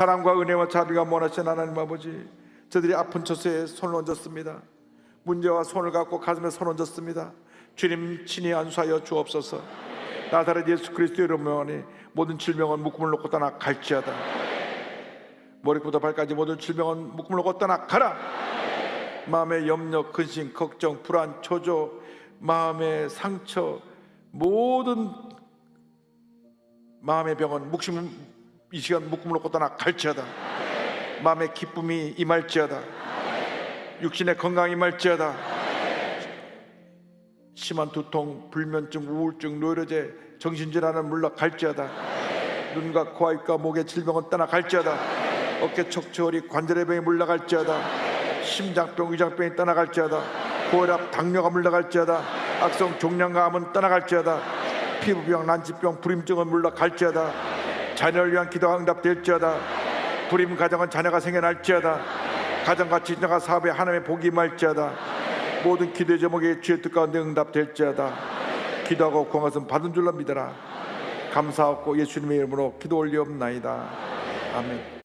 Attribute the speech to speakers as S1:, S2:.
S1: 사랑과 은혜와 자비가 원하신 하나님 아버지 저들이 아픈 처소에 손을 얹었습니다. 문제와 손을 갖고 가슴에 손을 얹었습니다. 주님 친히 안수하여 주옵소서. 나사렛 예수 그리스도 이름으로 모든 질병은 묶음을 놓고 떠나 갈지어다. 머리부터 발까지 모든 질병은 묶음을 놓고 떠나 가라. 마음의 염려, 근심, 걱정, 불안, 초조, 마음의 상처 모든 마음의 병은 묵심 이 시간 묶음을 놓고 떠나 갈지어다. 마음의 기쁨이 임할지어다. 육신의 건강이 임할지어다. 심한 두통, 불면증, 우울증, 노이로제, 정신질환은 물러갈지어다. 눈과 코와 입과 목의 질병은 떠나갈지어다. 어깨 척추허리 관절의 병이 물러갈지어다. 심장병, 위장병이 떠나갈지어다. 고혈압, 당뇨가 물러갈지어다. 악성 종양과 암은 떠나갈지어다. 피부병, 난치병, 불임증은 물러갈지어다 자녀를 위한 기도가 응답될지어다. 불임 가정은 자녀가 생겨날지어다. 가정과 지정과 사업에 하나님의 복이 임할지어다. 모든 기도의 제목에 주의 뜻 가운데 응답될지어다. 기도하고 구한 것은 받은 줄로 믿어라. 감사하고 예수님의 이름으로 기도 올리옵나이다. 아멘